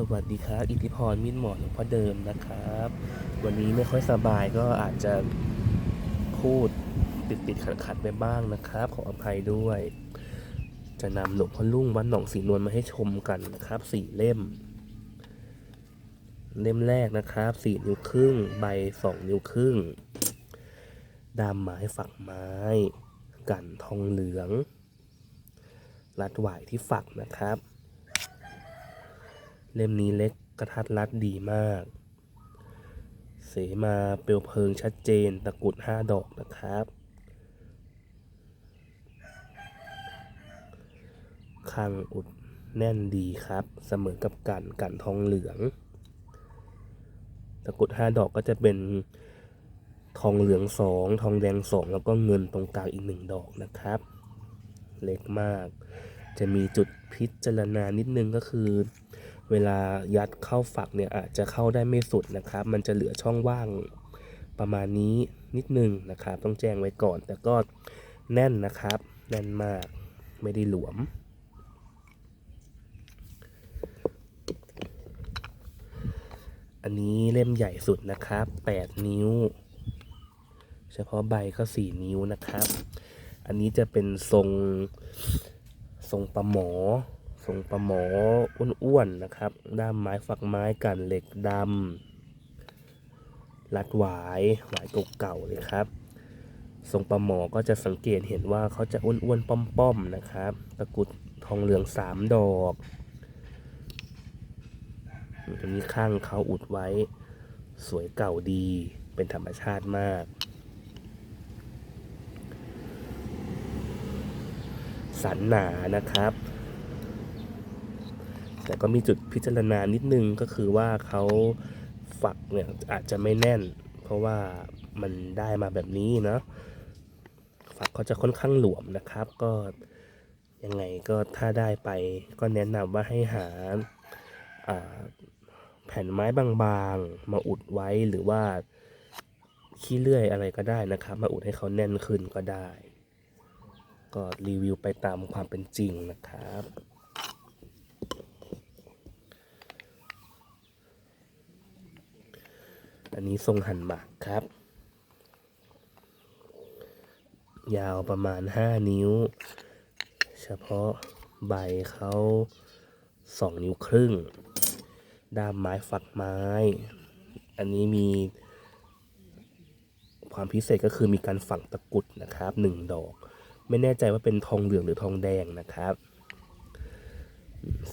สวัสดีครับ อิทธิพรมิ้นหมอหลวงพ่อเดิมนะครับ วันนี้ไม่ค่อยสบายก็อาจจะพูดติดติดขัดขัดๆไปบ้างนะครับ ขออภัยด้วย จะนำหลวงพ่อลุ่งวัดหนองสีนวลมาให้ชมกันนะครับสี่เล่ม เล่มแรกนะครับสี่นิ้วครึ่ง ใบสองนิ้วครึ่งดามไม้ฝักไม้ กันทองเหลือง รัดหวายที่ฝักนะครับ เล่มนี้เล็กกระทัดรัดดีมาก เสมาเปลวเพลิงชัดเจนตะกุดห้าดอกนะครับ คังอุดแน่นดีครับ เสมอกับกันกันทองเหลือง ตะกุดห้าดอกก็จะเป็นทองเหลืองสองทองแดงสองแล้วก็เงินตรงกลางอีกหนึ่งดอกนะครับ เล็กมาก จะมีจุดพิจารณานิดนึงก็คือ เวลายัดเข้าฝักเนี่ยอาจจะเข้าได้ไม่สุดนะครับ มันจะเหลือช่องว่างประมาณนี้นิดนึงนะครับ ต้องแจ้งไว้ก่อน แต่ก็แน่นนะครับ แน่นมากไม่ได้หลวม อันนี้เล่มใหญ่สุดนะครับ 8 นิ้ว เฉพาะใบก็ 4 นิ้วนะครับ อันนี้จะเป็นทรงทรงปลาหมอ ทรงปลาหมออ้วนๆนะครับ ด้ามไม้ฝักไม้กันเหล็กดำรัดหวายหวายเก่าๆเลยครับ ทรงปลาหมอก็จะสังเกตเห็นว่าเขาจะอ้วนๆป้อมๆนะครับ ตะกุดทองเหลืองสามดอกอันนี้ข้างเขาอุดไว้ สวยเก่าดีเป็นธรรมชาติมาก สันหนานะครับ แต่ก็มีจุดพิจารณานิดนึงก็คือว่าเขาฝักเนี่ยอาจจะไม่แน่น เพราะว่ามันได้มาแบบนี้เนาะฝักเขาจะค่อนข้างหลวมนะครับ ก็ยังไงก็ถ้าได้ไปก็แนะนำว่าให้หาแผ่นไม้บางๆ มาอุดไว้หรือว่าขี้เลื่อยอะไรก็ได้นะครับ มาอุดให้เขาแน่นขึ้นก็ได้ ก็รีวิวไปตามความเป็นจริงนะครับ นี้ทรงหั่นหมากครับ ยาวประมาณ 5 นิ้ว เฉพาะใบเขา2 นิ้วครึ่ง ด้ามไม้ฝักไม้ อันนี้มีความพิเศษก็คือมีการฝังตะกุดนะครับ 1 ดอก ไม่แน่ใจว่าเป็นทองเหลืองหรือทองแดงนะครับ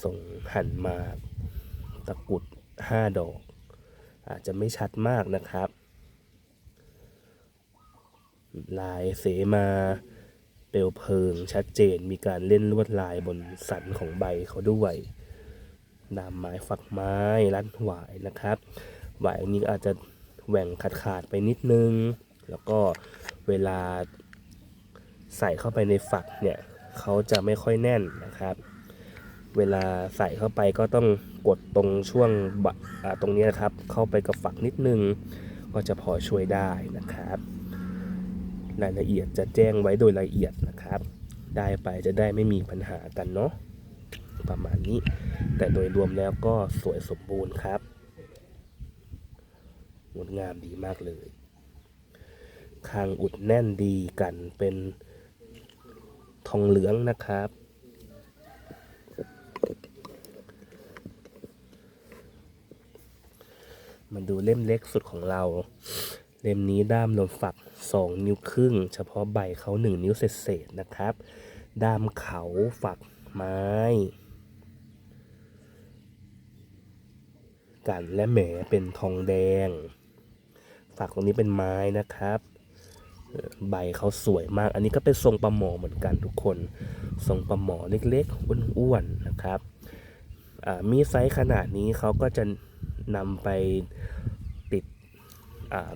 ทรงหั่นหมากตะกุด 5 ดอก อาจจะไม่ชัดมากนะครับ ลายเสมาเปลวเพลิงชัดเจนมีการเล่นลวดลายบนสันของใบเขาด้วยดามไม้ฝักไม้รัดหวายนะครับ หวายนี้อาจจะแหว่งขาดขาดๆไปนิดนึง แล้วก็เวลาใส่เข้าไปในฝักเนี่ยเขาจะไม่ค่อยแน่นนะครับ เวลาใส่เข้าไปก็ต้องกดตรงช่วงบะตรงนี้นะครับ เข้าไปกับฝักนิดนึง ก็จะพอช่วยได้นะครับ รายละเอียดจะแจ้งไว้โดยละเอียดนะครับ ได้ไปจะได้ไม่มีปัญหากันเนาะประมาณนี้ แต่โดยรวมแล้วก็สวยสมบูรณ์ครับงดงามดีมากเลยคางอุดแน่นดีกันเป็นทองเหลืองนะครับ มาดูเล่มเล็กสุดของเรา เล่มนี้ด้ามลมฝัก 2 นิ้วครึ่ง เฉพาะใบเขา1 นิ้วเศษๆนะครับ ด้ามเขาฝักไม้ กันและแหมเป็นทองแดง ฝักตรงนี้เป็นไม้นะครับใบเขาสวยมาก อันนี้ก็เป็นทรงปลาหมอเหมือนกันทุกคน ทรงปลาหมอเล็กๆอ้วนๆนะครับ มีไซส์ขนาดนี้เขาก็จะ นำไปติด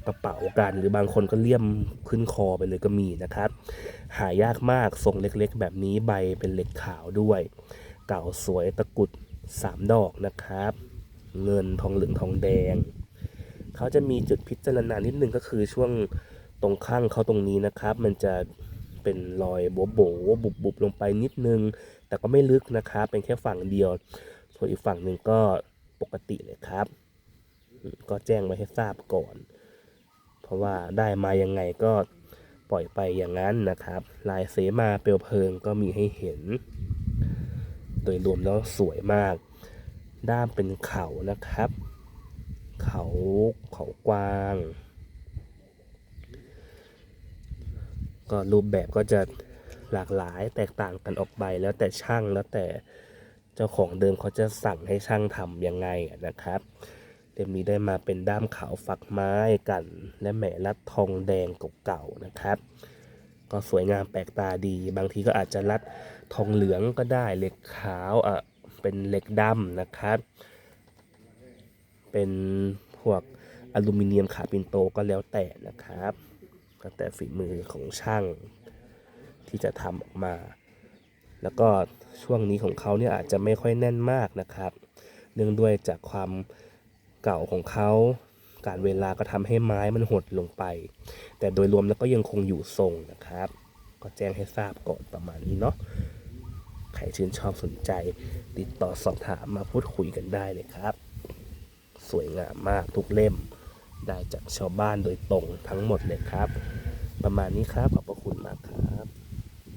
กระเป๋ากัน หรือบางคนก็เลี่ยมขึ้นคอไปเลยก็มีนะครับ หายากมากทรงเล็กๆ แบบนี้ใบเป็นเหล็กขาวด้วย เก่าสวยตะกุดสามดอกนะครับ เงินทองเหลืองทองแดง เขาจะมีจุดพิจารณานิดนึงก็คือช่วงตรงข้างเขาตรงนี้นะครับ มันจะเป็นรอยโบโบบุบบุบๆลงไปนิดนึง แต่ก็ไม่ลึกนะครับ เป็นแค่ฝั่งเดียว ส่วนอีกฝั่งหนึ่งก็ ปกติเลยครับ ก็แจ้งไว้ให้ทราบก่อน เพราะว่าได้มายังไงก็ปล่อยไปอย่างนั้นนะครับ ลายเสมาเปลวเพลิงก็มีให้เห็น โดยรวมแล้วสวยมาก ด้ามเป็นเขานะครับ เขาเขากว้าง ก็รูปแบบก็จะหลากหลายแตกต่างกันออกไปแล้วแต่ช่างแล้วแต่ เจ้าของเดิมเขาจะสั่งให้ช่างทำยังไงนะครับเล่มนี้ได้มาเป็นด้ามขาวฝักไม้กัน และแหมรัดทองแดงเก่าๆนะครับ ก็สวยงามแปลกตาดี บางทีก็อาจจะรัดทองเหลืองก็ได้เหล็กขาวอะเป็นเหล็กดำนะครับ เป็นพวกอลูมิเนียมขาปินโตก็แล้วแต่นะครับก็แต่ฝีมือของช่างที่จะทำออกมา แล้วก็ช่วงนี้ของเขาเนี่ยอาจจะไม่ค่อยแน่นมากนะครับ เนื่องด้วยจากความเก่าของเขา การเวลาก็ทำให้ไม้มันหดลงไป แต่โดยรวมแล้วก็ยังคงอยู่ทรงนะครับ ก็แจ้งให้ทราบก่อนประมาณนี้เนาะใครชื่นชอบสนใจ ติดต่อสอบถามมาพูดคุยกันได้เลยครับ สวยงามมากทุกเล่ม ได้จากชาวบ้านโดยตรงทั้งหมดเลยครับ ประมาณนี้ครับ